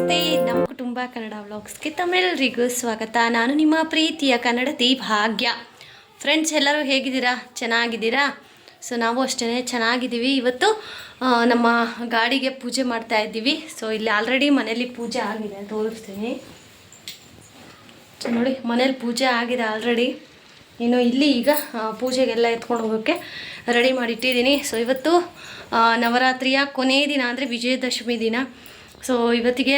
ನಮಸ್ತೆ, ನಮ್ಮ ಕುಟುಂಬ ಕನ್ನಡ ವ್ಲಾಗ್ಸ್ಗೆ ತಮ್ಮೆಲ್ಲರಿಗೂ ಸ್ವಾಗತ. ನಾನು ನಿಮ್ಮ ಪ್ರೀತಿಯ ಕನ್ನಡತಿ ಭಾಗ್ಯ. ಫ್ರೆಂಡ್ಸ್ ಎಲ್ಲರೂ ಹೇಗಿದ್ದೀರಾ? ಚೆನ್ನಾಗಿದ್ದೀರಾ? ಸೊ ನಾವು ಅಷ್ಟೇ ಚೆನ್ನಾಗಿದ್ದೀವಿ. ಇವತ್ತು ನಮ್ಮ ಗಾಡಿಗೆ ಪೂಜೆ ಮಾಡ್ತಾ ಇದ್ದೀವಿ. ಸೊ ಇಲ್ಲಿ ಆಲ್ರೆಡಿ ಮನೇಲಿ ಪೂಜೆ ಆಗಿದೆ ತೋರಿಸ್ತೀನಿ. ನೋಡಿ ಮನೇಲಿ ಪೂಜೆ ಆಗಿದೆ ಆಲ್ರೆಡಿ ಇನ್ನು ಇಲ್ಲಿ ಈಗ ಪೂಜೆಗೆಲ್ಲ ಎತ್ಕೊಂಡು ಹೋಗೋಕ್ಕೆ ರೆಡಿ ಮಾಡಿಟ್ಟಿದ್ದೀನಿ. ಸೊ ಇವತ್ತು ನವರಾತ್ರಿಯ ಕೊನೆಯ ದಿನ ಅಂದರೆ ವಿಜಯದಶಮಿ ದಿನ. ಸೊ ಇವತ್ತಿಗೆ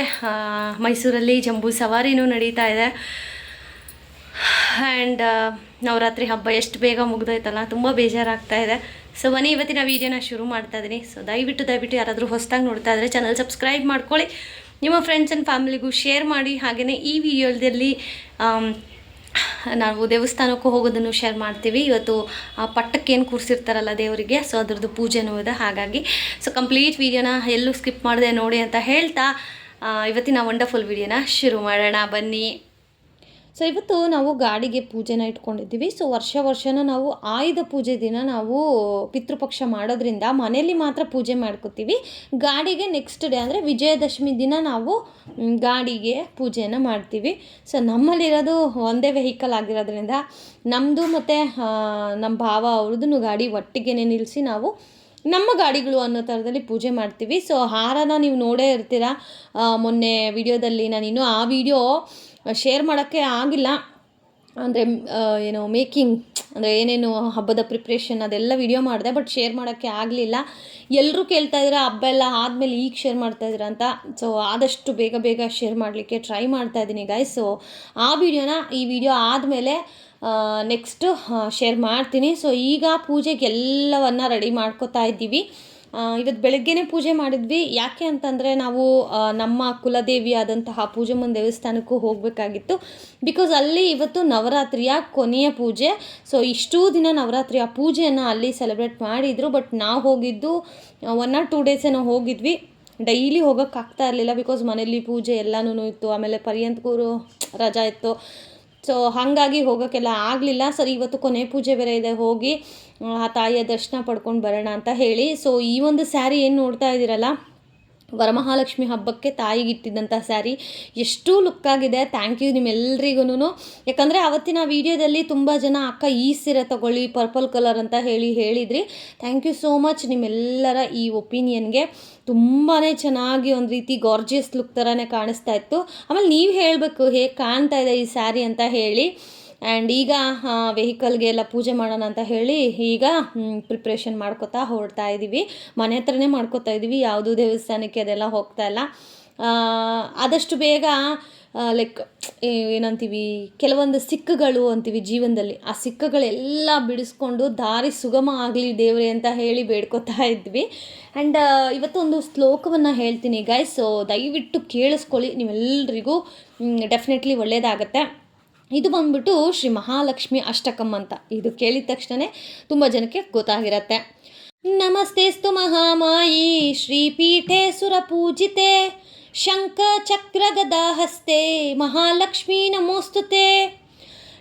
ಮೈಸೂರಲ್ಲಿ ಜಂಬೂ ಸವಾರಿನೂ ನಡೀತಾ ಇದೆ. ಆ್ಯಂಡ್ ನವರಾತ್ರಿ ಹಬ್ಬ ಎಷ್ಟು ಬೇಗ ಮುಗ್ದೋಯ್ತಲ್ಲ, ತುಂಬ ಬೇಜಾರಾಗ್ತಾ ಇದೆ. ಸೊ ಬನ್ನಿ, ಇವತ್ತಿನ ವೀಡಿಯೋನ ಶುರು ಮಾಡ್ತಾ ಇದ್ದೀನಿ ಸೊ ದಯವಿಟ್ಟು ದಯವಿಟ್ಟು ಯಾರಾದರೂ ಹೊಸದಾಗಿ ನೋಡ್ತಾ ಇದ್ದರೆ ಚಾನಲ್ ಸಬ್ಸ್ಕ್ರೈಬ್ ಮಾಡ್ಕೊಳ್ಳಿ. ನಿಮ್ಮ ಫ್ರೆಂಡ್ಸ್ ಆ್ಯಂಡ್ ಫ್ಯಾಮಿಲಿಗೂ ಶೇರ್ ಮಾಡಿ. ಹಾಗೆಯೇ ಈ ವಿಡಿಯೋದಲ್ಲಿ ನಾವು ದೇವಸ್ಥಾನಕ್ಕೂ ಹೋಗೋದನ್ನು ಶೇರ್ ಮಾಡ್ತೀವಿ. ಇವತ್ತು, ಆ, ಪಟ್ಟಕ್ಕೇನು ಕೂರಿಸಿರ್ತಾರಲ್ಲ ದೇವರಿಗೆ ಸೊ ಅದ್ರದ್ದು ಪೂಜೆನೂ ಇದೆ. ಹಾಗಾಗಿ ಸೊ ಕಂಪ್ಲೀಟ್ ವೀಡಿಯೋನ ಎಲ್ಲೂ ಸ್ಕಿಪ್ ಮಾಡಿದೆ ನೋಡಿ ಅಂತ ಹೇಳ್ತಾ ಇವತ್ತಿನ ವಂಡರ್ಫುಲ್ ವೀಡಿಯೋನ ಶುರು ಮಾಡೋಣ. ಬನ್ನಿ. ಸೊ ಇವತ್ತು ನಾವು ಗಾಡಿಗೆ ಪೂಜೆನ ಇಟ್ಕೊಂಡಿದ್ದೀವಿ. ಸೊ ವರ್ಷ ವರ್ಷನ ನಾವು ಆಯುಧ ಪೂಜೆ ದಿನ ನಾವು ಪಿತೃಪಕ್ಷ ಮಾಡೋದ್ರಿಂದ ಮನೆಯಲ್ಲಿ ಮಾತ್ರ ಪೂಜೆ ಮಾಡ್ಕೋತೀವಿ. ಗಾಡಿಗೆ ನೆಕ್ಸ್ಟ್ ಡೇ ಅಂದರೆ ವಿಜಯದಶಮಿ ದಿನ ನಾವು ಗಾಡಿಗೆ ಪೂಜೆಯನ್ನು ಮಾಡ್ತೀವಿ. ಸೊ ನಮ್ಮಲ್ಲಿರೋದು ಒಂದೇ ವೆಹಿಕಲ್ ಆಗಿರೋದ್ರಿಂದ ನಮ್ಮದು ಮತ್ತು ನಮ್ಮ ಭಾವ ಅವ್ರದ್ದು ಗಾಡಿ ಒಟ್ಟಿಗೆ ನಿಲ್ಲಿಸಿ ನಾವು ನಮ್ಮ ಗಾಡಿಗಳು ಅನ್ನೋ ಥರದಲ್ಲಿ ಪೂಜೆ ಮಾಡ್ತೀವಿ. ಸೊ ಹಾರನ ನೀವು ನೋಡೇ ಇರ್ತೀರ. ಮೊನ್ನೆ ವಿಡಿಯೋದಲ್ಲಿ ನಾನು ಆ ವಿಡಿಯೋ ಶೇರ್ ಮಾಡೋಕ್ಕೆ ಆಗಿಲ್ಲ. ಅಂದರೆ ಏನು ಮೇಕಿಂಗ್ ಅಂದರೆ ಏನೇನು ಹಬ್ಬದ ಪ್ರಿಪ್ರೇಷನ್ ಅದೆಲ್ಲ ವಿಡಿಯೋ ಮಾಡಿದೆ ಬಟ್ ಶೇರ್ ಮಾಡೋಕ್ಕೆ ಆಗಲಿಲ್ಲ. ಎಲ್ಲರೂ ಕೇಳ್ತಾ ಇದ್ರೆ ಹಬ್ಬ ಎಲ್ಲ ಆದಮೇಲೆ ಈಗ ಶೇರ್ ಮಾಡ್ತಾ ಇದ್ರ ಅಂತ. ಸೊ ಆದಷ್ಟು ಬೇಗ ಬೇಗ ಶೇರ್ ಮಾಡಲಿಕ್ಕೆ ಟ್ರೈ ಮಾಡ್ತಾ ಇದ್ದೀನಿ ಗಾಯ್ಸ್ ಸೊ ಆ ವಿಡಿಯೋನ ಈ ವಿಡಿಯೋ ಆದಮೇಲೆ ನೆಕ್ಸ್ಟು ಶೇರ್ ಮಾಡ್ತೀನಿ. ಸೊ ಈಗ ಪೂಜೆಗೆ ಎಲ್ಲವನ್ನು ರೆಡಿ ಮಾಡ್ಕೋತಾ ಇದ್ದೀವಿ. ಇವತ್ತು ಬೆಳಗ್ಗೆನೇ ಪೂಜೆ ಮಾಡಿದ್ವಿ. ಯಾಕೆ ಅಂತಂದರೆ ನಾವು ನಮ್ಮ ಕುಲದೇವಿಯಾದಂತಹ ಪೂಜಮ್ಮನ ದೇವಸ್ಥಾನಕ್ಕೂ ಹೋಗಬೇಕಾಗಿತ್ತು. ಬಿಕಾಸ್ ಅಲ್ಲಿ ಇವತ್ತು ನವರಾತ್ರಿಯ ಕೊನೆಯ ಪೂಜೆ. ಸೊ ಇಷ್ಟೂ ದಿನ ನವರಾತ್ರಿಯ ಪೂಜೆಯನ್ನು ಅಲ್ಲಿ ಸೆಲೆಬ್ರೇಟ್ ಮಾಡಿದರು. ಬಟ್ ನಾವು ಹೋಗಿದ್ದು ಒನ್ ಆರ್ ಟೂ ಡೇಸೇ ನಾವು ಹೋಗಿದ್ವಿ. ಡೈಲಿ ಹೋಗೋಕ್ಕಾಗ್ತಾ ಇರಲಿಲ್ಲ ಬಿಕಾಸ್ ಮನೇಲಿ ಪೂಜೆ ಎಲ್ಲನೂ ಇತ್ತು. ಆಮೇಲೆ ಪರ್ಯಂತಕೂರು ರಜಾ ಇತ್ತು. ಸೊ ಹಾಗಾಗಿ ಹೋಗೋಕ್ಕೆಲ್ಲ ಆಗಲಿಲ್ಲ. ಸರಿ, ಇವತ್ತು ಕೊನೆ ಪೂಜೆ ಬೇರೆ ಇದೆ. ಹೋಗಿ ಆ ತಾಯಿಯ ದರ್ಶನ ಪಡ್ಕೊಂಡು ಬರೋಣ ಅಂತ ಹೇಳಿ. ಸೊ ಈ ಒಂದು ಸ್ಯಾರಿ ಏನು ನೋಡ್ತಾ ಇದ್ದೀರಲ್ಲ, ವರಮಹಾಲಕ್ಷ್ಮಿ ಹಬ್ಬಕ್ಕೆ ತಾಯಿಗೆ ಇಟ್ಟಿದ್ದಂಥ ಸ್ಯಾರಿ. ಎಷ್ಟು ಲುಕ್ ಆಗಿದೆ. ಥ್ಯಾಂಕ್ ಯು ನಿಮ್ಮೆಲ್ರಿಗೂ ಯಾಕಂದರೆ ಅವತ್ತಿನ ವೀಡಿಯೋದಲ್ಲಿ ತುಂಬ ಜನ, ಅಕ್ಕ, ಈ ಸೀರೆ ತಗೊಳ್ಳಿ ಪರ್ಪಲ್ ಕಲರ್ ಅಂತ ಹೇಳಿ ಹೇಳಿದ್ರಿ. ಥ್ಯಾಂಕ್ ಯು ಸೋ ಮಚ್ ನಿಮ್ಮೆಲ್ಲರ ಈ ಒಪಿನಿಯನ್ಗೆ ತುಂಬಾ ಚೆನ್ನಾಗಿ ಒಂದು ರೀತಿ ಗಾರ್ಜಿಯಸ್ ಲುಕ್ ಥರನೇ ಕಾಣಿಸ್ತಾ ಇತ್ತು. ಆಮೇಲೆ ನೀವು ಹೇಳಬೇಕು, ಹೇಗೆ ಕಾಣ್ತಾ ಇದೆ ಈ ಸ್ಯಾರಿ ಅಂತ ಹೇಳಿ. ಆ್ಯಂಡ್ ಈಗ ವೆಹಿಕಲ್ಗೆ ಎಲ್ಲ ಪೂಜೆ ಮಾಡೋಣ ಅಂತ ಹೇಳಿ ಈಗ ಪ್ರಿಪ್ರೇಷನ್ ಮಾಡ್ಕೋತಾ ಹೊರಡ್ತಾ ಇದ್ದೀವಿ ಮನೆ ಹತ್ರನೇ ಮಾಡ್ಕೋತಾ ಇದ್ದೀವಿ ಯಾವುದೂ ದೇವಸ್ಥಾನಕ್ಕೆ ಅದೆಲ್ಲ ಹೋಗ್ತಾ ಇಲ್ಲ. ಆದಷ್ಟು ಬೇಗ ಲೈಕ್ ಏನಂತೀವಿ, ಕೆಲವೊಂದು ಸಿಕ್ಕಗಳು ಅಂತೀವಿ ಜೀವನದಲ್ಲಿ. ಆ ಸಿಕ್ಕಗಳೆಲ್ಲ ಬಿಡಿಸ್ಕೊಂಡು ದಾರಿ ಸುಗಮ ಆಗಲಿ ದೇವ್ರೆ ಅಂತ ಹೇಳಿ ಬೇಡ್ಕೋತಾ ಇದ್ವಿ. ಆ್ಯಂಡ್ ಇವತ್ತೊಂದು ಶ್ಲೋಕವನ್ನು ಹೇಳ್ತೀನಿ ಗೈಸ್ ಸೊ ದಯವಿಟ್ಟು ಕೇಳಿಸ್ಕೊಳ್ಳಿ. ನೀವೆಲ್ಲರಿಗೂ ಡೆಫಿನೆಟ್ಲಿ ಒಳ್ಳೆಯದಾಗತ್ತೆ ಇದು ಬಂದ್ಬಿಟ್ಟು ಶ್ರೀ ಮಹಾಲಕ್ಷ್ಮಿ ಅಷ್ಟಕಂ ಅಂತ. ಇದು ಕೇಳಿದ ತಕ್ಷಣ ತುಂಬ ಜನಕ್ಕೆ ಗೊತ್ತಾಗಿರತ್ತೆ. ನಮಸ್ತೆಸ್ತು ಮಹಾಮಾಯಿ, ಶ್ರೀಪೀಠೆ ಸುರಪೂಜಿತೆ ಶಂಖ ಚಕ್ರ ಗದಾಹಸ್ತೆ ಮಹಾಲಕ್ಷ್ಮಿ ನಮೋಸ್ತುತೆ.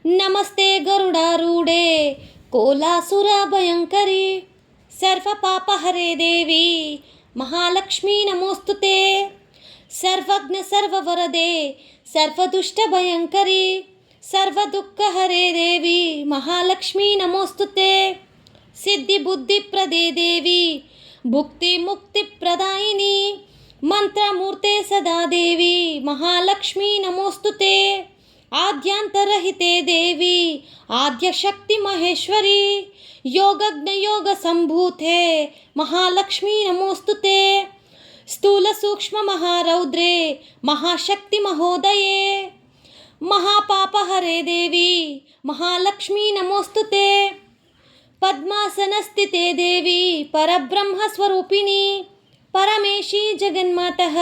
ನಮಸ್ತೆ ಗರುಡಾರೂಢೆ, ಕೋಲಾಸುರ ಭಯಂಕರಿ, ಸರ್ವ ಪಾಪ ಹರೇ ದೇವಿ, ಮಹಾಲಕ್ಷ್ಮಿ ನಮೋಸ್ತುತೆ. ಸರ್ವಜ್ಞ ಸರ್ವವರದೆ ಸರ್ವದುಷ್ಟ ಭಯಂಕರಿ. सर्वदुःखहरे देवी महालक्ष्मी नमोस्तुते सिद्धि बुद्धि प्रदे देवी भुक्तिमुक्तिप्रदायिनी मन्त्रमूर्ते सदा देवी, महालक्ष्मी नमोऽस्तु ते। आद्यान्तरहिते देवी योग संभूते महालक्ष्मी नमोऽस्तु ते। महाशक्ति महोदये। ಮಹಾಪಾಪ ಹರೇ ದೇವಿ, ಮಹಾಲಕ್ಷ್ಮೀ ನಮೋಸ್ತುತೆ ಪದ್ಮಾಸನಸ್ಥಿತೆ ದೇವಿ, ಪರಬ್ರಹ್ಮ ಸ್ವರೂಪಿಣಿ. ಪರಮೇಶಿ ಜಗನ್ಮಾತಃ,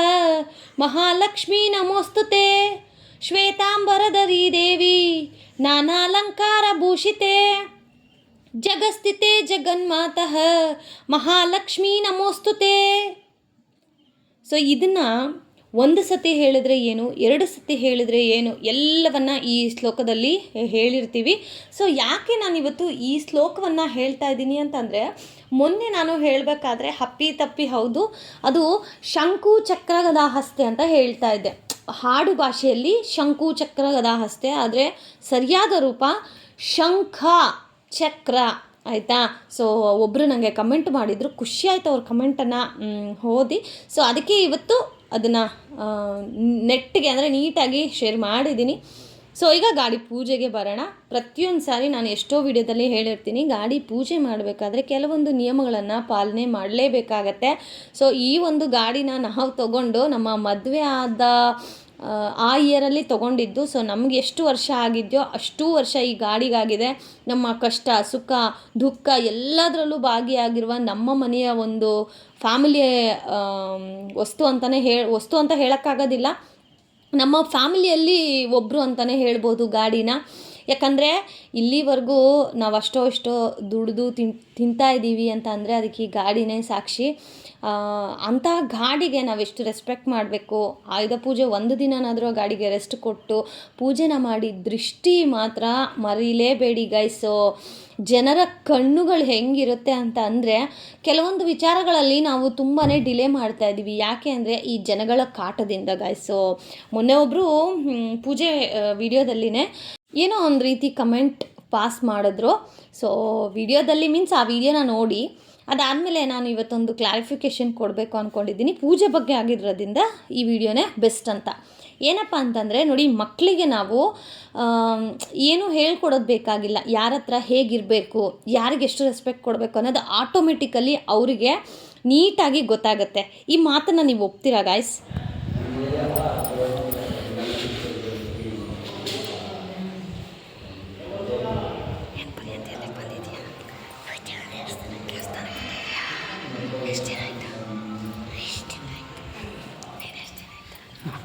ಮಹಾಲಕ್ಷ್ಮೀ ನಮೋಸ್ತುತೆ ಶ್ವೇತಾಂಬರದರಿ ದೇವಿ, ನಾನಾಲಂಕಾರ ಭೂಷಿತೆ. ಜಗಸ್ಥಿತೆ ಜಗನ್ಮಾತಃ, ಮಹಾಲಕ್ಷ್ಮೀ ನಮೋಸ್ತುತೆ ಸೊ ಇದನ್ನು ಒಂದು ಸತಿ ಹೇಳಿದರೆ ಏನು, ಎರಡು ಸತಿ ಹೇಳಿದರೆ ಏನು, ಎಲ್ಲವನ್ನ ಈ ಶ್ಲೋಕದಲ್ಲಿ ಹೇಳಿರ್ತೀವಿ. ಸೊ ಯಾಕೆ ನಾನು ಇವತ್ತು ಈ ಶ್ಲೋಕವನ್ನು ಹೇಳ್ತಾ ಇದ್ದೀನಿ ಅಂತಂದರೆ, ಮೊನ್ನೆ ನಾನು ಹೇಳಬೇಕಾದ್ರೆ ಹಪ್ಪಿ ತಪ್ಪಿ ಹೌದು, ಅದು ಶಂಕು ಚಕ್ರ ಗದಾಹಸ್ತೆ ಅಂತ ಹೇಳ್ತಾ ಇದ್ದೆ. ಹಾಡು ಭಾಷೆಯಲ್ಲಿ ಶಂಕು ಚಕ್ರ ಗದಾಹಸ್ತೆ, ಆದರೆ ಸರಿಯಾದ ರೂಪ ಶಂಖ ಚಕ್ರ, ಆಯಿತಾ? ಸೊ ಒಬ್ಬರು ನನಗೆ ಕಮೆಂಟ್ ಮಾಡಿದರು, ಖುಷಿ ಆಯಿತು ಅವ್ರ ಕಮೆಂಟನ್ನು ಓದಿ. ಸೊ ಅದಕ್ಕೆ ಇವತ್ತು ಅದನ್ನು ನೆಟ್ಟಿಗೆ ಅಂದರೆ ನೀಟಾಗಿ ಶೇರ್ ಮಾಡಿದ್ದೀನಿ. ಸೊ ಈಗ ಗಾಡಿ ಪೂಜೆಗೆ ಬರೋಣ. ಪ್ರತಿಯೊಂದು ಸಾರಿ ನಾನು ಎಷ್ಟೋ ವಿಡಿಯೋದಲ್ಲಿ ಹೇಳಿರ್ತೀನಿ, ಗಾಡಿ ಪೂಜೆ ಮಾಡಬೇಕಾದ್ರೆ ಕೆಲವೊಂದು ನಿಯಮಗಳನ್ನು ಪಾಲನೆ ಮಾಡಲೇಬೇಕಾಗತ್ತೆ. ಸೊ ಈ ಒಂದು ಗಾಡಿನ ನಾವು ತಗೊಂಡು ನಮ್ಮ ಮದುವೆ ಆದ ಆ, ಇಯರಲ್ಲಿ ತೊಗೊಂಡಿದ್ದು. ಸೊ ನಮ್ಗೆ ಎಷ್ಟು ವರ್ಷ ಆಗಿದೆಯೋ ಅಷ್ಟೂ ವರ್ಷ ಈ ಗಾಡಿಗಾಗಿದೆ. ನಮ್ಮ ಕಷ್ಟ ಸುಖ ದುಃಖ ಎಲ್ಲದರಲ್ಲೂ ಭಾಗಿಯಾಗಿರುವ ನಮ್ಮ ಮನೆಯ ಒಂದು ಫ್ಯಾಮಿಲಿ ವಸ್ತು ಅಂತಲೇ ಹೇಳ ವಸ್ತು ಅಂತ ಹೇಳೋಕ್ಕಾಗೋದಿಲ್ಲ. ನಮ್ಮ ಫ್ಯಾಮಿಲಿಯಲ್ಲಿ ಒಬ್ಬರು ಅಂತಲೇ ಹೇಳ್ಬೋದು ಗಾಡಿನ. ಯಾಕಂದರೆ ಇಲ್ಲಿವರೆಗೂ ನಾವು ಅಷ್ಟೋ ಅಷ್ಟೋ ದುಡಿದು ತಿಂತಾ ಇದ್ದೀವಿ ಅಂತ ಅಂದರೆ ಅದಕ್ಕೆ ಈ ಗಾಡಿನೇ ಸಾಕ್ಷಿ. ಅಂಥ ಗಾಡಿಗೆ ನಾವೆಷ್ಟು ರೆಸ್ಪೆಕ್ಟ್ ಮಾಡಬೇಕು? ಆಯುಧ ಪೂಜೆ ಒಂದು ದಿನನಾದರೂ ಗಾಡಿಗೆ ರೆಸ್ಟ್ ಕೊಟ್ಟು ಪೂಜೆನ ಮಾಡಿ ದೃಷ್ಟಿ ಮಾತ್ರ ಮರೀಲೇಬೇಡಿ ಗೈಸು ಜನರ ಕಣ್ಣುಗಳು ಹೆಂಗಿರುತ್ತೆ ಅಂತ ಅಂದರೆ ಕೆಲವೊಂದು ವಿಚಾರಗಳಲ್ಲಿ ನಾವು ತುಂಬಾ ಡಿಲೇ ಮಾಡ್ತಾ ಇದ್ದೀವಿ. ಯಾಕೆ ಅಂದರೆ ಈ ಜನಗಳ ಕಾಟದಿಂದ ಗಾಯ್ಸು ಮೊನ್ನೆ ಒಬ್ಬರು ಪೂಜೆ ವಿಡಿಯೋದಲ್ಲಿನೇ ಏನೋ ಒಂದು ರೀತಿ ಕಮೆಂಟ್ ಪಾಸ್ ಮಾಡಿದ್ರು. ಸೊ ವಿಡಿಯೋದಲ್ಲಿ ಮೀನ್ಸ್ ಆ ವಿಡಿಯೋನ ನೋಡಿ ಅದಾದಮೇಲೆ ನಾನು ಇವತ್ತೊಂದು ಕ್ಲಾರಿಫಿಕೇಷನ್ ಕೊಡಬೇಕು ಅಂದ್ಕೊಂಡಿದ್ದೀನಿ ಪೂಜೆ ಬಗ್ಗೆ ಆಗಿರೋದ್ರಿಂದ ಈ ವಿಡಿಯೋನೇ ಬೆಸ್ಟ್ ಅಂತ. ಏನಪ್ಪ ಅಂತಂದರೆ, ನೋಡಿ ಮಕ್ಕಳಿಗೆ ನಾವು ಏನು ಹೇಳ್ಕೊಡೋದು ಬೇಕಾಗಿಲ್ಲ. ಯಾರ ಹತ್ರ ಹೇಗಿರಬೇಕು, ಯಾರಿಗೆ ಎಷ್ಟು ರೆಸ್ಪೆಕ್ಟ್ ಕೊಡಬೇಕು ಅನ್ನೋದು ಆಟೋಮೆಟಿಕಲಿ ಅವರಿಗೆ ನೀಟಾಗಿ ಗೊತ್ತಾಗುತ್ತೆ. ಈ ಮಾತನ್ನು ನೀವು ಒಪ್ತೀರಾ ಗಾಯ್ಸ್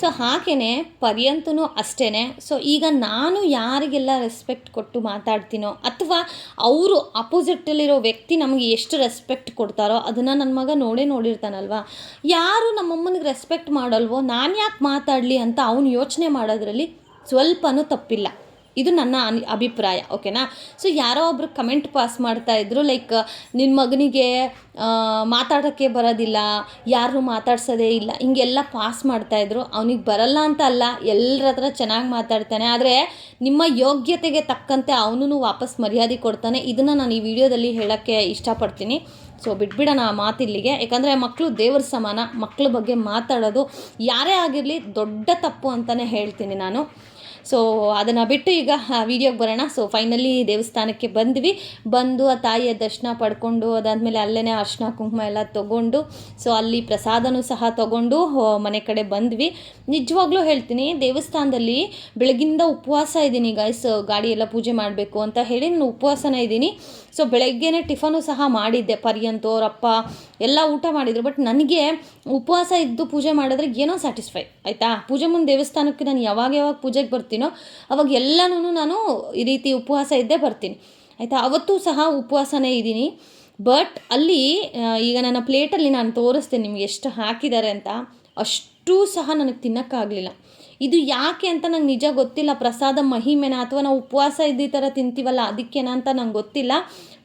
ಸೊ ಹಾಗೆಯೇ ಪರ್ಯಂತನೂ ಅಷ್ಟೇ ಸೊ ಈಗ ನಾನು ಯಾರಿಗೆಲ್ಲ ರೆಸ್ಪೆಕ್ಟ್ ಕೊಟ್ಟು ಮಾತಾಡ್ತೀನೋ ಅಥವಾ ಅವರು ಅಪೋಸಿಟಲ್ಲಿರೋ ವ್ಯಕ್ತಿ ನಮಗೆ ಎಷ್ಟು ರೆಸ್ಪೆಕ್ಟ್ ಕೊಡ್ತಾರೋ ಅದನ್ನು ನನ್ನ ಮಗ ನೋಡೇ ನೋಡಿರ್ತಾನಲ್ವ? ಯಾರು ನಮ್ಮಮ್ಮನಿಗೆ ರೆಸ್ಪೆಕ್ಟ್ ಮಾಡಲ್ವೋ ನಾನು ಯಾಕೆ ಮಾತಾಡಲಿ ಅಂತ ಅವನು ಯೋಚನೆ ಮಾಡೋದ್ರಲ್ಲಿ ಸ್ವಲ್ಪನೂ ತಪ್ಪಿಲ್ಲ. ಇದು ನನ್ನ ಅನಿ, ಅಭಿಪ್ರಾಯ, ಓಕೆನಾ? ಸೊ ಯಾರೋ ಒಬ್ರು ಕಮೆಂಟ್ ಪಾಸ್ ಮಾಡ್ತಾ ಇದ್ರು ಲೈಕ್ ನಿನ್ನ ಮಗನಿಗೆ ಮಾತಾಡೋಕ್ಕೆ ಬರೋದಿಲ್ಲ ಯಾರು ಮಾತಾಡ್ಸೋದೇ ಇಲ್ಲ, ಹಿಂಗೆಲ್ಲ ಪಾಸ್ ಮಾಡ್ತಾಯಿದ್ರು ಅವನಿಗೆ ಬರಲ್ಲ ಅಂತ ಅಲ್ಲ ಎಲ್ಲರ ಹತ್ರ ಚೆನ್ನಾಗಿ ಮಾತಾಡ್ತಾನೆ, ಆದರೆ ನಿಮ್ಮ ಯೋಗ್ಯತೆಗೆ ತಕ್ಕಂತೆ ಅವನು ವಾಪಸ್ ಮರ್ಯಾದೆ ಕೊಡ್ತಾನೆ, ಇದನ್ನು ನಾನು ಈ ವಿಡಿಯೋದಲ್ಲಿ ಹೇಳೋಕ್ಕೆ ಇಷ್ಟಪಡ್ತೀನಿ. ಸೊ ಬಿಟ್ಬಿಡೋಣ ಆ ಮಾತಿಲ್ಲಿಗೆ ಯಾಕಂದರೆ ಮಕ್ಕಳು ದೇವರ ಸಮಾನ ಮಕ್ಕಳ ಬಗ್ಗೆ ಮಾತಾಡೋದು ಯಾರೇ ಆಗಿರಲಿ ದೊಡ್ಡ ತಪ್ಪು ಅಂತಲೇ ಹೇಳ್ತೀನಿ ನಾನು. ಸೊ ಅದನ್ನು ಬಿಟ್ಟು ಈಗ ವಿಡಿಯೋಗೆ ಬರೋಣ. ಸೊ ಫೈನಲಿ ದೇವಸ್ಥಾನಕ್ಕೆ ಬಂದ್ವಿ. ಬಂದು ಆ ತಾಯಿಯ ದರ್ಶನ ಪಡ್ಕೊಂಡು ಅದಾದಮೇಲೆ ಅಲ್ಲೇ ಅರ್ಶಿನ, ಕುಂಕುಮ ಎಲ್ಲ ತೊಗೊಂಡು ಸೊ ಅಲ್ಲಿ ಪ್ರಸಾದನೂ ಸಹ ತೊಗೊಂಡು ಮನೆ ಕಡೆ ಬಂದ್ವಿ. ನಿಜವಾಗ್ಲೂ ಹೇಳ್ತೀನಿ, ದೇವಸ್ಥಾನದಲ್ಲಿ ಬೆಳಗಿಂದ ಉಪವಾಸ ಇದ್ದೀನಿ ಗಾಯ್ಸ್ ಗಾಡಿ ಎಲ್ಲ ಪೂಜೆ ಮಾಡಬೇಕು ಅಂತ ಹೇಳಿ ನಾನು ಉಪವಾಸನ ಇದ್ದೀನಿ. ಸೊ ಬೆಳಗ್ಗೆನೇ ಟಿಫನು ಸಹ ಮಾಡಿದ್ದೆ ಪರ್ಯಂತು. ಅವರಪ್ಪ ಎಲ್ಲ ಊಟ ಮಾಡಿದರು ಬಟ್ ನನಗೆ ಉಪವಾಸ ಇದ್ದು ಪೂಜೆ ಮಾಡಿದ್ರೆ ಏನೋ ಸ್ಯಾಟಿಸ್ಫೈ ಆಯಿತಾ? ಪೂಜೆ ಮುಂದೆ ದೇವಸ್ಥಾನಕ್ಕೆ ನಾನು ಯಾವಾಗ ಯಾವಾಗ ಪೂಜೆಗೆ ಬರ್ತೀನೋ? ಅವಾಗ ಎಲ್ಲನೂ ನಾನು ಈ ರೀತಿ ಉಪವಾಸ ಇದ್ದೇ ಬರ್ತೀನಿ. ಆಯಿತಾ? ಅವತ್ತು ಸಹ ಉಪವಾಸನೇ ಇದ್ದೀನಿ. ಬಟ್ ಅಲ್ಲಿ ಈಗ ನನ್ನ ಪ್ಲೇಟಲ್ಲಿ ನಾನು ತೋರಿಸ್ತೇನೆ ನಿಮ್ಗೆ ಎಷ್ಟು ಹಾಕಿದ್ದಾರೆ ಅಂತ. ಅಷ್ಟೂ ಸಹ ನನಗೆ ತಿನ್ನೋಕ್ಕಾಗಲಿಲ್ಲ. ಇದು ಯಾಕೆ ಅಂತ ನಂಗೆ ನಿಜ ಗೊತ್ತಿಲ್ಲ. ಪ್ರಸಾದ ಮಹಿಮೆನ? ಅಥವಾ ನಾವು ಉಪವಾಸ ಇದ್ದ ಥರ ತಿಂತೀವಲ್ಲ? ಅದಕ್ಕೇನ ಅಂತ ನಂಗೆ ಗೊತ್ತಿಲ್ಲ.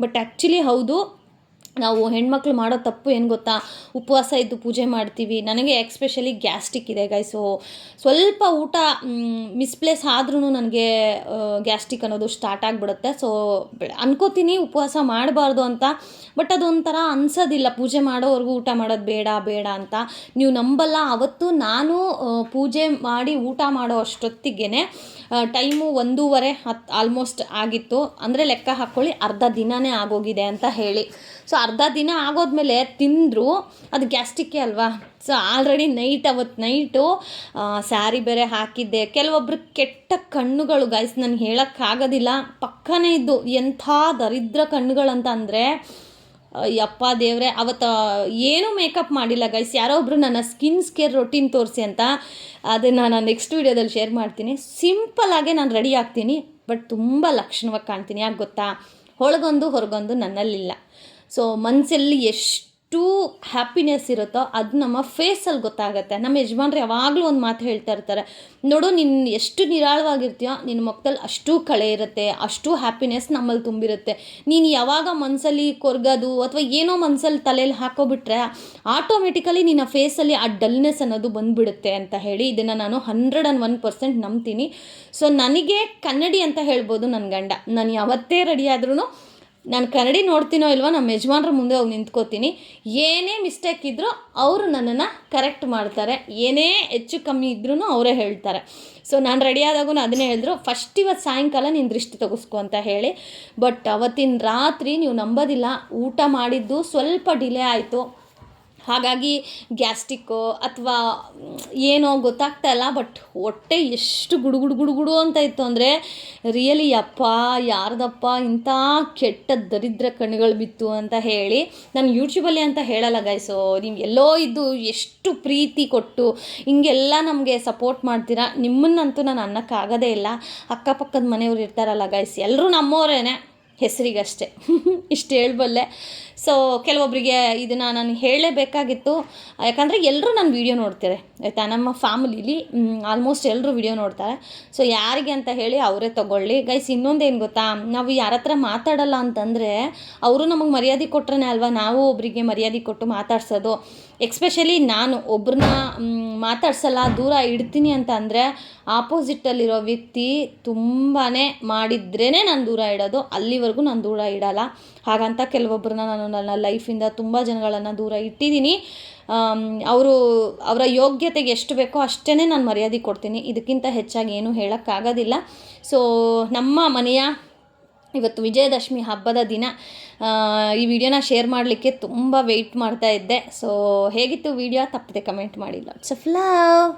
ಬಟ್ ಆ್ಯಕ್ಚುಲಿ ಹೌದು ನಾವು ಹೆಣ್ಮಕ್ಳು ಮಾಡೋ ತಪ್ಪು ಏನು ಗೊತ್ತಾ? ಉಪವಾಸ ಇದ್ದು ಪೂಜೆ ಮಾಡ್ತೀವಿ. ನನಗೆ ಎಕ್ಸ್ಪೆಷಲಿ ಗ್ಯಾಸ್ಟಿಕ್ ಇದೆ ಗೈಸು ಸ್ವಲ್ಪ ಊಟ ಮಿಸ್ಪ್ಲೇಸ್ ಆದ್ರೂ ನನಗೆ ಗ್ಯಾಸ್ಟಿಕ್ ಅನ್ನೋದು ಸ್ಟಾರ್ಟ್ ಆಗಿಬಿಡುತ್ತೆ. ಸೊ ಅನ್ಕೋತೀನಿ ಉಪವಾಸ ಮಾಡಬಾರ್ದು ಅಂತ. ಬಟ್ ಅದೊಂಥರ ಅನ್ಸೋದಿಲ್ಲ. ಪೂಜೆ ಮಾಡೋವರೆಗೂ ಊಟ ಮಾಡೋದು ಬೇಡ ಬೇಡ ಅಂತ. ನೀವು ನಂಬಲ್ಲ. ಅವತ್ತು ನಾನು ಪೂಜೆ ಮಾಡಿ ಊಟ ಮಾಡೋ ಅಷ್ಟೊತ್ತಿಗೆ ಟೈಮು ಒಂದೂವರೆ ಹತ್ತು ಆಲ್ಮೋಸ್ಟ್ ಆಗಿತ್ತು. ಅಂದರೆ ಲೆಕ್ಕ ಹಾಕ್ಕೊಳ್ಳಿ ಅರ್ಧ ದಿನನೇ ಆಗೋಗಿದೆ ಅಂತ ಹೇಳಿ. ಸೊ ಅರ್ಧ ದಿನ ಆಗೋದ್ಮೇಲೆ ತಿಂದರೂ, ಅದು ಗ್ಯಾಸ್ಟಿಕ್ಕೇ ಅಲ್ವಾ? ಸೊ ಆಲ್ರೆಡಿ ನೈಟ್ ಅವತ್ತು ನೈಟು ಸ್ಯಾರಿ ಬೇರೆ ಹಾಕಿದ್ದೆ. ಕೆಲವೊಬ್ರು ಕೆಟ್ಟ ಕಣ್ಣುಗಳು ಗೈಸ್ ನನಗೆ ಹೇಳೋಕ್ಕಾಗೋದಿಲ್ಲ. ಪಕ್ಕನೇ ಇದ್ದು ಎಂಥ ದರಿದ್ರ ಕಣ್ಣುಗಳಂತ ಅಂದರೆ ಯಪ್ಪ ದೇವ್ರೆ, ಅವತ್ತು ಏನೂ ಮೇಕಪ್ ಮಾಡಿಲ್ಲ ಗೈಸ್ ಯಾರೋ ಒಬ್ಬರು ನನ್ನ ಸ್ಕಿನ್ ಕೇರ್ ರೊಟೀನ್ ತೋರಿಸಿ ಅಂತ ಅದನ್ನು ನಾನು ನೆಕ್ಸ್ಟ್ ವೀಡಿಯೋದಲ್ಲಿ ಶೇರ್ ಮಾಡ್ತೀನಿ. ಸಿಂಪಲ್ಲಾಗೆ ನಾನು ರೆಡಿ ಆಗ್ತೀನಿ ಬಟ್ ತುಂಬ ಲಕ್ಷಣವಾಗಿ ಕಾಣ್ತೀನಿ. ಯಾಕೆ ಗೊತ್ತಾ? ಒಳಗೊಂದು ಹೊರಗೊಂದು ನನ್ನಲ್ಲಿಲ್ಲ. ಸೊ ಮನಸ್ಸಲ್ಲಿ ಎಷ್ಟು ಹ್ಯಾಪಿನೆಸ್ ಇರುತ್ತೋ ಅದು ನಮ್ಮ ಫೇಸಲ್ಲಿ ಗೊತ್ತಾಗುತ್ತೆ. ನಮ್ಮ ಯಜಮಾನ್ರು ಯಾವಾಗಲೂ ಒಂದು ಮಾತು ಹೇಳ್ತಾ ಇರ್ತಾರೆ, ನೋಡು ನಿನ್ನ ಎಷ್ಟು ನಿರಾಳವಾಗಿರ್ತೀಯೋ ನಿನ್ನ ಮುಖದಲ್ಲಿ ಅಷ್ಟು ಕಳೆ ಇರುತ್ತೆ, ಅಷ್ಟು ಹ್ಯಾಪಿನೆಸ್ ನಮ್ಮಲ್ಲಿ ತುಂಬಿರುತ್ತೆ. ನೀನು ಯಾವಾಗ ಮನಸ್ಸಲ್ಲಿ ಕೊರ್ಗೋದು ಅಥವಾ ಏನೋ ಮನಸ್ಸಲ್ಲಿ ತಲೆಯಲ್ಲಿ ಹಾಕೋಬಿಟ್ರೆ ಆಟೋಮೆಟಿಕಲಿ ನಿನ್ನ ಫೇಸಲ್ಲಿ ಆ ಡಲ್ನೆಸ್ ಅನ್ನೋದು ಬಂದುಬಿಡುತ್ತೆ ಅಂತ ಹೇಳಿ ಇದನ್ನು ನಾನು ಹಂಡ್ರೆಡ್ ಆ್ಯಂಡ್ ಒನ್ ಪರ್ಸೆಂಟ್ ನಂಬ್ತೀನಿ. ಸೊ ನನಗೆ ಕನ್ನಡಿ ಅಂತ ಹೇಳ್ಬೋದು ನನ್ನ ಗಂಡ. ನಾನು ಯಾವತ್ತೇ ರೆಡಿ ಆದ್ರೂ ನಾನು ಕನ್ನಡಿ ನೋಡ್ತೀನೋ ಇಲ್ವೋ, ನಮ್ಮ ಯಜಮಾನ್ರ ಮುಂದೆ ಹೋಗಿ ನಿಂತ್ಕೋತೀನಿ. ಏನೇ ಮಿಸ್ಟೇಕ್ ಇದ್ದರೂ ಅವರು ನನ್ನನ್ನು ಕರೆಕ್ಟ್ ಮಾಡ್ತಾರೆ. ಏನೇ ಹೆಚ್ಚು ಕಮ್ಮಿ ಇದ್ರೂ ಅವರೇ ಹೇಳ್ತಾರೆ. ಸೊ ನಾನು ರೆಡಿ ಆದಾಗೂ ಅದನ್ನೇ ಹೇಳಿದ್ರು. ಫಸ್ಟ್ ಇವತ್ತು ಸಾಯಂಕಾಲ ನೀನು ದೃಷ್ಟಿ ತೆಗೆಸ್ಕೊ ಅಂತ ಹೇಳಿ. ಬಟ್ ಅವತ್ತಿನ ರಾತ್ರಿ ನೀವು ನಂಬೋದಿಲ್ಲ, ಊಟ ಮಾಡಿದ್ದು ಸ್ವಲ್ಪ ಡಿಲೇ ಆಯಿತು. ಹಾಗಾಗಿ ಗ್ಯಾಸ್ಟಿಕ್ಕು ಅಥವಾ ಏನೋ ಗೊತ್ತಾಗ್ತಾ ಇಲ್ಲ ಬಟ್ ಹೊಟ್ಟೆ ಎಷ್ಟು ಗುಡುಗುಡು ಗುಡುಗುಡು ಅಂತ ಇತ್ತು ಅಂದರೆ, ರಿಯಲಿ ಅಪ್ಪ ಯಾರ್ದಪ್ಪ ಇಂಥ ಕೆಟ್ಟ ದರಿದ್ರ ಕಣ್ಣುಗಳು ಬಿತ್ತು ಅಂತ ಹೇಳಿ ನಾನು ಯೂಟ್ಯೂಬಲ್ಲಿ ಅಂತ ಹೇಳಲ್ಲ ಗೈಸು ನೀವು ಎಲ್ಲೋ ಇದ್ದು ಎಷ್ಟು ಪ್ರೀತಿ ಕೊಟ್ಟು ಹಿಂಗೆಲ್ಲ ನಮಗೆ ಸಪೋರ್ಟ್ ಮಾಡ್ತೀರಾ? ನಿಮ್ಮನ್ನಂತೂ ನಾನು ಅನ್ನೋಕ್ಕಾಗೋದೇ ಇಲ್ಲ. ಅಕ್ಕಪಕ್ಕದ ಮನೆಯವ್ರು ಇರ್ತಾರಲ್ಲ ಗೈಸ್ ಎಲ್ಲರೂ ನಮ್ಮವರೇನೆ ಹೆಸರಿಗಷ್ಟೇ. ಇಷ್ಟು ಹೇಳಬಲ್ಲೆ. ಸೊ ಕೆಲವೊಬ್ಬರಿಗೆ ಇದನ್ನು ನಾನು ಹೇಳಲೇಬೇಕಾಗಿತ್ತು ಯಾಕಂದರೆ ಎಲ್ಲರೂ ನನ್ನ ವೀಡಿಯೋ ನೋಡ್ತಾರೆ, ಆಯಿತಾ? ನಮ್ಮ ಫ್ಯಾಮಿಲಿಲಿ ಆಲ್ಮೋಸ್ಟ್ ಎಲ್ಲರೂ ವೀಡಿಯೋ ನೋಡ್ತಾರೆ. ಸೊ ಯಾರಿಗೆ ಅಂತ ಹೇಳಿ ಅವರೇ ತಗೊಳ್ಳಿ. ಗೈಸ್ ಇನ್ನೊಂದೇನು ಗೊತ್ತಾ? ನಾವು ಯಾರ ಹತ್ರ ಮಾತಾಡಲ್ಲ ಅಂತಂದರೆ, ಅವರು ನಮಗೆ ಮರ್ಯಾದೆ ಕೊಟ್ರೆ ಅಲ್ವಾ? ನಾವು ಒಬ್ಬರಿಗೆ ಮರ್ಯಾದೆ ಕೊಟ್ಟು ಮಾತಾಡ್ಸೋದು. ಎಕ್ಸ್ಪೆಷಲಿ ನಾನು ಒಬ್ರನ್ನ ಮಾತಾಡ್ಸಲ್ಲ, ದೂರ ಇಡ್ತೀನಿ ಅಂತ ಅಂದರೆ ಆಪೋಸಿಟಲ್ಲಿರೋ ವ್ಯಕ್ತಿ ತುಂಬಾ ಮಾಡಿದ್ರೇ ನಾನು ದೂರ ಇಡೋದು, ಅಲ್ಲಿವರೆಗೂ ನಾನು ದೂರ ಇಡಲ್ಲ. ಹಾಗಂತ ಕೆಲವೊಬ್ಬರನ್ನ ನಾನು ನನ್ನ ಲೈಫಿಂದ ತುಂಬ ಜನಗಳನ್ನು ದೂರ ಇಟ್ಟಿದ್ದೀನಿ. ಅವರು ಅವರ ಯೋಗ್ಯತೆಗೆ ಎಷ್ಟು ಬೇಕೋ ಅಷ್ಟೇ ನಾನು ಮರ್ಯಾದೆ ಕೊಡ್ತೀನಿ. ಇದಕ್ಕಿಂತ ಹೆಚ್ಚಾಗಿ ಏನೂ ಹೇಳೋಕ್ಕಾಗೋದಿಲ್ಲ. ಸೊ ನಮ್ಮ ಮನೆಯ ಇವತ್ತು ವಿಜಯದಶಮಿ ಹಬ್ಬದ ದಿನ ಈ ವಿಡಿಯೋನ ಶೇರ್ ಮಾಡಲಿಕ್ಕೆ ತುಂಬ ವೆಯ್ಟ್ ಮಾಡ್ತಾ ಇದ್ದೆ. ಸೊ ಹೇಗಿತ್ತು ವಿಡಿಯೋ? ತಪ್ಪದೆ ಕಮೆಂಟ್ ಮಾಡಿ. Lots of love